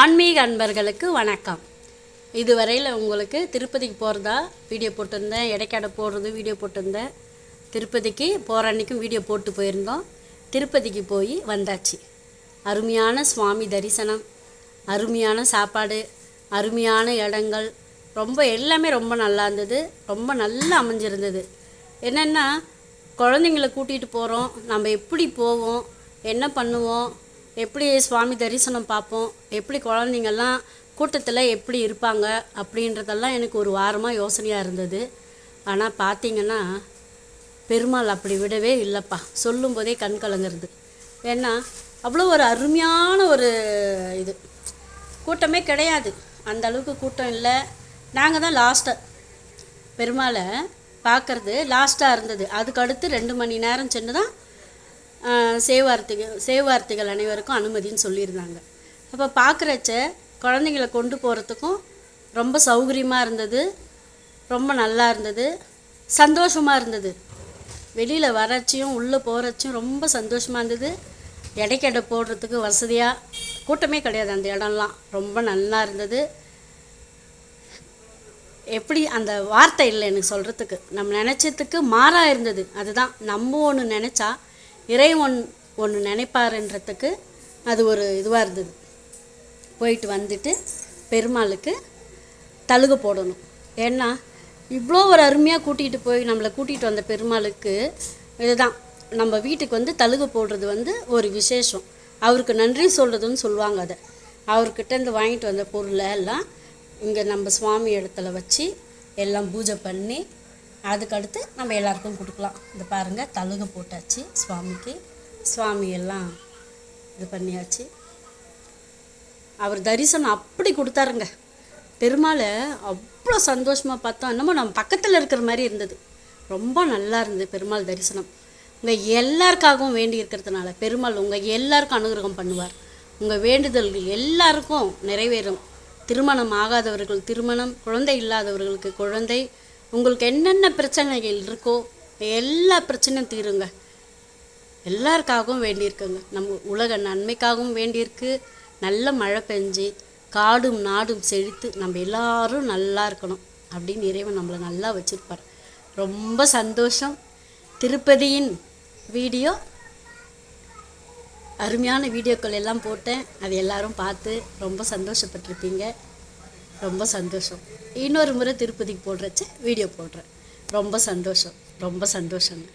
ஆன்மீக அன்பர்களுக்கு வணக்கம். இதுவரையில் உங்களுக்கு திருப்பதிக்கு போகிறதா வீடியோ போட்டிருந்தேன் இடைக்காட போடுறது வீடியோ போட்டிருந்தேன். திருப்பதிக்கு போகிற அன்றைக்கும் வீடியோ போட்டு போயிருந்தோம். திருப்பதிக்கு போய் வந்தாச்சு. அருமையான சுவாமி தரிசனம் அருமையான சாப்பாடு அருமையான இடங்கள். ரொம்ப எல்லாமே ரொம்ப நல்லா இருந்தது. ரொம்ப நல்லா அமைஞ்சிருந்தது. என்னென்னா குழந்தைங்கள கூட்டிகிட்டு போகிறோம் நம்ம எப்படி போவோம்? என்ன பண்ணுவோம்? எப்படி சுவாமி தரிசனம் பார்ப்போம்? எப்படி குழந்தைங்கள்லாம் கூட்டத்தில் எப்படி இருப்பாங்க? அப்படின்றதெல்லாம் எனக்கு ஒரு வாரமாக யோசனையாக இருந்தது. ஆனால் பார்த்தீங்கன்னா பெருமாள் அப்படி விடவே இல்லைப்பா. சொல்லும்போதே கண் கலங்குறது. ஏன்னா அவ்வளோ ஒரு அருமையான ஒரு இது. கூட்டமே கிடையாது. அந்த அளவுக்கு கூட்டம் இல்லை. நாங்கள் தான் லாஸ்ட்டாக பெருமாளை பார்க்குறது லாஸ்ட்டாக இருந்தது. அதுக்கு அடுத்து ரெண்டு மணி நேரம் சென்று தான் சேவார்த்திகள் சேவார்த்திகள் அனைவருக்கும் அனுமதின்னு சொல்லியிருந்தாங்க. அப்போ பார்க்குறச்ச குழந்தைங்கள கொண்டு போகிறதுக்கும் ரொம்ப சௌகரியமாக இருந்தது ரொம்ப நல்லா இருந்தது சந்தோஷமாக இருந்தது. வெளியில் வரச்சியும் உள்ளே போகிறச்சியும் ரொம்ப சந்தோஷமாக இருந்தது. இடைக்கடை போடுறதுக்கு வசதியாக கூட்டமே கிடையாது அந்த இடம்லாம். ரொம்ப நல்லா இருந்தது. எப்படி அந்த வார்த்தை இல்லை எனக்கு சொல்கிறதுக்கு நம்ம நினச்சதுக்கு மாறாக இருந்தது. அதுதான். நம்ம ஒன்று நினச்சா இறைவன் ஒன்று நினைப்பாருன்றதுக்கு அது ஒரு இதுவாக இருந்தது. போயிட்டு வந்துட்டு பெருமாளுக்கு தழுகு போடணும். ஏன்னா இவ்வளோ ஒரு அருமையாக கூட்டிகிட்டு போய் நம்மளை கூட்டிகிட்டு வந்த பெருமாளுக்கு இதுதான். நம்ம வீட்டுக்கு வந்து தழுகு போடுறது வந்து ஒரு விசேஷம். அவருக்கு நன்றி சொல்கிறதுன்னு சொல்லுவாங்க அதை. அவர்கிட்ட இருந்து வாங்கிட்டு வந்த பொருளை எல்லாம் இங்கே நம்ம சுவாமி இடத்துல வச்சு எல்லாம் பூஜை பண்ணி அதுக்கடுத்து நம்ம எல்லாருக்கும் கொடுக்கலாம். இந்த பாருங்கள் தழுகு போட்டாச்சு சுவாமிக்கு. சுவாமி எல்லாம் இது பண்ணியாச்சு. அவர் தரிசனம் அப்படி கொடுத்தாருங்க. பெருமாளை அவ்வளோ சந்தோஷமாக பார்த்தோம். என்னமோ நம்ம பக்கத்தில் இருக்கிற மாதிரி இருந்தது. ரொம்ப நல்லா இருந்தது பெருமாள் தரிசனம். உங்கள் எல்லாருக்காகவும் வேண்டி இருக்கிறதுனால பெருமாள் உங்கள் எல்லாருக்கும் அனுகிரகம் பண்ணுவார். உங்கள் வேண்டுதல்கள் எல்லாருக்கும் நிறைவேறும். திருமணம் ஆகாதவர்கள் திருமணம் குழந்தை இல்லாதவர்களுக்கு குழந்தை உங்களுக்கு என்னென்ன பிரச்சனைகள் இருக்கோ எல்லா பிரச்சனையும் தீருங்க. எல்லாருக்காகவும் வேண்டியிருக்குங்க. நம்ம உலக நன்மைக்காகவும் வேண்டியிருக்கு. நல்ல மழை பெஞ்சு காடும் நாடும் செழித்து நம்ம எல்லாரும் நல்லா இருக்கணும் அப்படின்னு இறைவன் நம்மளை நல்லா வச்சுருப்பார். ரொம்ப சந்தோஷம். திருப்பதியின் வீடியோ அருமையான வீடியோக்கள் எல்லாம் போட்டேன். அது எல்லாரும் பார்த்து ரொம்ப சந்தோஷப்பட்டிருப்பீங்க. ரொம்ப சந்தோஷம். இன்னொரு முறை திருப்பதிக்கு போடுறச்ச வீடியோ போடுறேன். ரொம்ப சந்தோஷம். ரொம்ப சந்தோஷங்க.